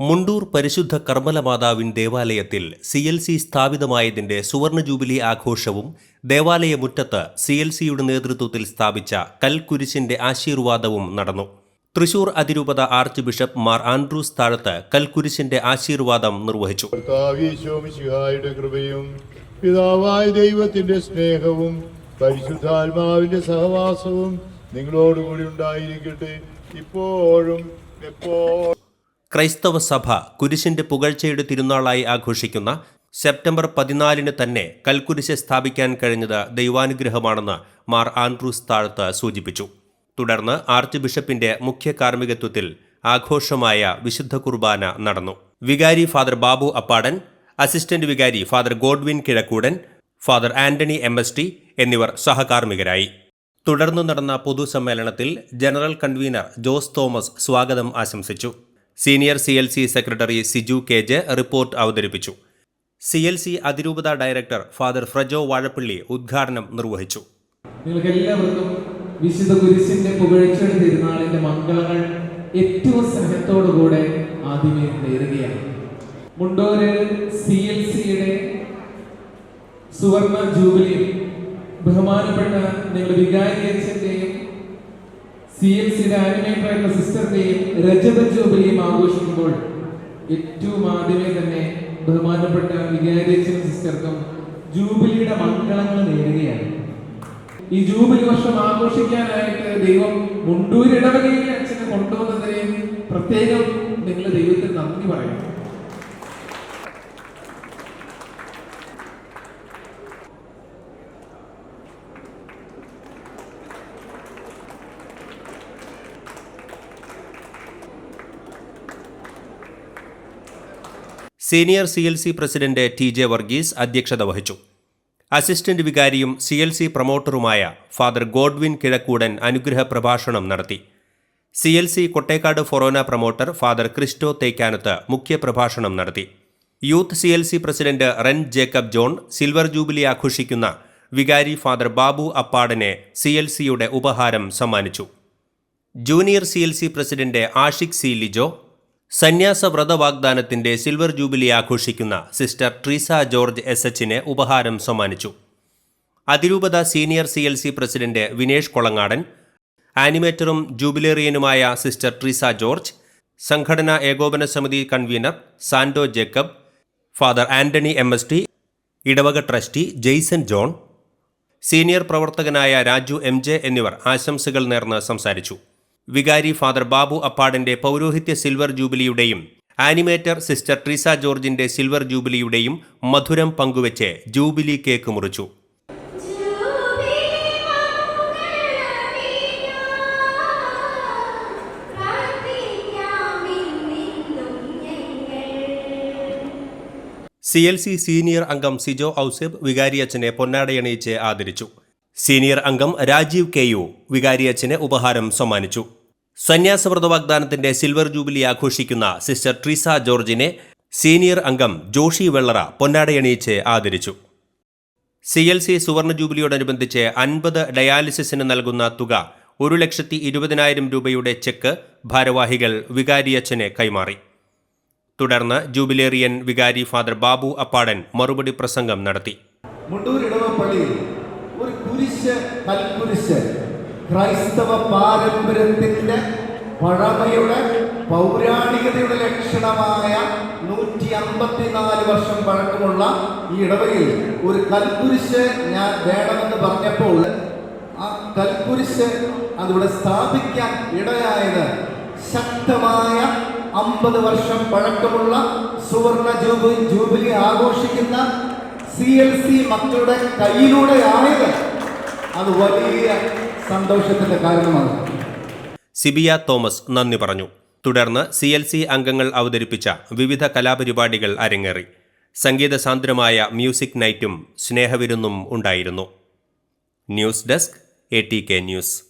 മുണ്ടൂർ പരിശുദ്ധ കർമ്മല മാതാവിൻ ദേവാലയത്തിൽ സി എൽ സി സ്ഥാപിതമായതിന്റെ സുവർണ ജൂബിലി ആഘോഷവും ദേവാലയ മുറ്റത്ത് സി എൽ സിയുടെ നേതൃത്വത്തിൽ സ്ഥാപിച്ച കൽക്കുരിശിന്റെ ആശീർവാദവും നടന്നു. തൃശൂർ അതിരൂപത ആർച്ച് ബിഷപ്പ് മാർ ആൻഡ്രൂസ് താഴത്ത് കൽക്കുരിശിന്റെ ആശീർവാദം നിർവഹിച്ചു. കൃപയും പിതാവായ ദൈവത്തിന്റെ സ്നേഹവും പരിശുദ്ധാത്മാവിന്റെ സഹവാസവും നിങ്ങളോടുകൂടി ഉണ്ടായിരിക്കട്ടെ. ഇപ്പോഴും എപ്പോഴും ക്രൈസ്തവ സഭ കുരിശിന്റെ പുകഴ്ചയുടെ തിരുനാളായി ആഘോഷിക്കുന്ന സെപ്റ്റംബർ പതിനാലിന് തന്നെ കൽക്കുരിശ് സ്ഥാപിക്കാൻ കഴിഞ്ഞത് ദൈവാനുഗ്രഹമാണെന്ന് മാർ ആൻഡ്രൂസ് താഴത്ത് സൂചിപ്പിച്ചു. തുടർന്ന് ആർച്ച് ബിഷപ്പിന്റെ മുഖ്യ കാർമ്മികത്വത്തിൽ ആഘോഷമായ വിശുദ്ധ കുർബാന നടന്നു. വികാരി ഫാദർ ബാബു അപ്പാടൻ അസിസ്റ്റന്റ് വികാരി father Godwin Kizhakkoodan father Antony M S T എന്നിവർ സഹകാർമ്മികരായി. തുടർന്ന് നടന്ന പൊതുസമ്മേളനത്തിൽ ജനറൽ കൺവീനർ ജോസ് തോമസ് സ്വാഗതം ആശംസിച്ചു. Senior C L C secretary Siju K J report അവതരിപ്പിച്ചു. സി എൽ സി അതിരൂപത ഡയറക്ടർ ഫാദർ ഫ്രജോ വാഴപ്പള്ളി ഉദ്ഘാടനം നിർവഹിച്ചു. കുരിശിന്റെ മംഗളങ്ങൾ ഏറ്റവും സുവർണ ജൂബിലിയും ബഹുമാനപ്പെട്ട നിങ്ങളുടെ വികാരി അച്ഛന്റെയും സി എം സിയുടെ ആനിമേറ്റർ ആയിട്ടുള്ള സിസ്റ്ററിന്റെയും രജത ജൂബിലിയും ആഘോഷിക്കുമ്പോൾ ഏറ്റവും ആദ്യമേ തന്നെ ബഹുമാനപ്പെട്ട വികാരി സിസ്റ്റർക്കും ജൂബിലിയുടെ മംഗളങ്ങൾ നേരുകയാണ്. ഈ ജൂബിലി വർഷം ആഘോഷിക്കാനായിട്ട് ദൈവം മുണ്ടൂരിടവകയിലെ അച്ഛനെ കൊണ്ടുവന്നതിനെയും പ്രത്യേകം നിങ്ങൾ ദൈവത്തിന് നന്ദി പറയണം senior C L C president T J Varghese അധ്യക്ഷത വഹിച്ചു. അസിസ്റ്റന്റ് വികാരിയും സി എൽ സി പ്രൊമോട്ടറുമായ ഫാദർ ഗോഡ്വിൻ കിഴക്കൂടൻ അനുഗ്രഹ പ്രഭാഷണം നടത്തി. സി എൽ സി കൊട്ടേക്കാട് ഫൊറോന പ്രൊമോട്ടർ ഫാദർ ക്രിസ്റ്റോ തേക്കാനത്ത് മുഖ്യ പ്രഭാഷണം നടത്തി. Youth C L C president Ren Jacob John silver jubilee ആഘോഷിക്കുന്ന വികാരി ഫാദർ ബാബു അപ്പാടനെ സി എൽ സിയുടെ ഉപഹാരം സമ്മാനിച്ചു. Junior C L C president Ashiq C Lijo സന്യാസ വ്രത വാഗ്ദാനത്തിന്റെ സിൽവർ ജൂബിലി ആഘോഷിക്കുന്ന സിസ്റ്റർ ട്രീസ ജോർജ് എസ് എച്ചിന് ഉപഹാരം സമ്മാനിച്ചു. അതിരൂപത senior C L C president Vinesh Kolangadan ആനിമേറ്ററും ജൂബിലേറിയനുമായ സിസ്റ്റർ ട്രീസ ജോർജ് സംഘടനാ ഏകോപന സമിതി convener Sando Jacob father Antony M S T ഇടവക ട്രസ്റ്റി ജെയ്സൺ ജോൺ സീനിയർ പ്രവർത്തകനായ രാജു എം ജെ എന്നിവർ ആശംസകൾ നേർന്ന് സംസാരിച്ചു. വികാരി ഫാദർ ബാബു അപ്പാടിന്റെ പൗരോഹിത്യ സിൽവർ ജൂബിലിയുടെയും ആനിമേറ്റർ സിസ്റ്റർ ട്രീസ ജോർജിന്റെ സിൽവർ ജൂബിലിയുടെയും മധുരം പങ്കുവച്ച് ജൂബിലി കേക്ക് മുറിച്ചു. സി എൽ സി സീനിയർ അംഗം സിജോ ഔസേബ് വികാരിയച്ഛനെ പൊന്നാടയണിയിച്ച് ആദരിച്ചു. സീനിയർ അംഗം രാജീവ് കെ യു വികാരിയച്ഛന് ഉപഹാരം സമ്മാനിച്ചു. സന്യാസവ്രത വാഗ്ദാനത്തിന്റെ സിൽവർ ജൂബിലി ആഘോഷിക്കുന്ന സിസ്റ്റർ ട്രീസ ജോർജിനെ സീനിയർ അംഗം ജോഷി വെള്ളറ പൊന്നാടയണിയിച്ച് ആദരിച്ചു. സി എൽ സി സുവർണ ജൂബിലിയോടനുബന്ധിച്ച് അൻപത് ഡയാലിസിസിന് നൽകുന്ന തുക ഒരു ലക്ഷത്തി ഇരുപതിനായിരം രൂപയുടെ ചെക്ക് ഭാരവാഹികൾ വികാരിയച്ഛന് കൈമാറി. തുടർന്ന് ജൂബിലേറിയൻ വികാരി ഫാദർ ബാബു അപ്പാടൻ മറുപടി പ്രസംഗം നടത്തി. ഒരു കുരിശ് കൽക്കുരിശ് ക്രൈസ്തവ പാരമ്പര്യത്തിന്റെ പഴമയുടെ പൗരാണികതയുടെ ലക്ഷണമായ നൂറ്റി അമ്പത്തിനാല് വർഷം പഴക്കമുള്ള ഈ ഇടവയിൽ ഒരു കൽക്കുരിശ് ഞാൻ വേണമെന്ന് പറഞ്ഞപ്പോൾ ആ കൽക്കുരിശ് അതിവിടെ സ്ഥാപിക്കാൻ ഇടയായത് ശക്തമായ അമ്പത് വർഷം പഴക്കമുള്ള സുവർണ ജൂബിലി ജൂബിലി ആഘോഷിക്കുന്ന സി എൽ സി മക്കളുടെ കയ്യിലൂടെ ആയത് അത് വലിയ സന്തോഷത്തിന്റെ കാരണമാണ്. സിബിയ തോമസ് നന്ദി പറഞ്ഞു. തുടർന്ന് സി എൽ സി അംഗങ്ങൾ അവതരിപ്പിച്ച വിവിധ കലാപരിപാടികൾ അരങ്ങേറി. സംഗീത സാന്ദ്രമായ മ്യൂസിക് നൈറ്റും സ്നേഹവിരുന്നും ഉണ്ടായിരുന്നു. News desk A T K news.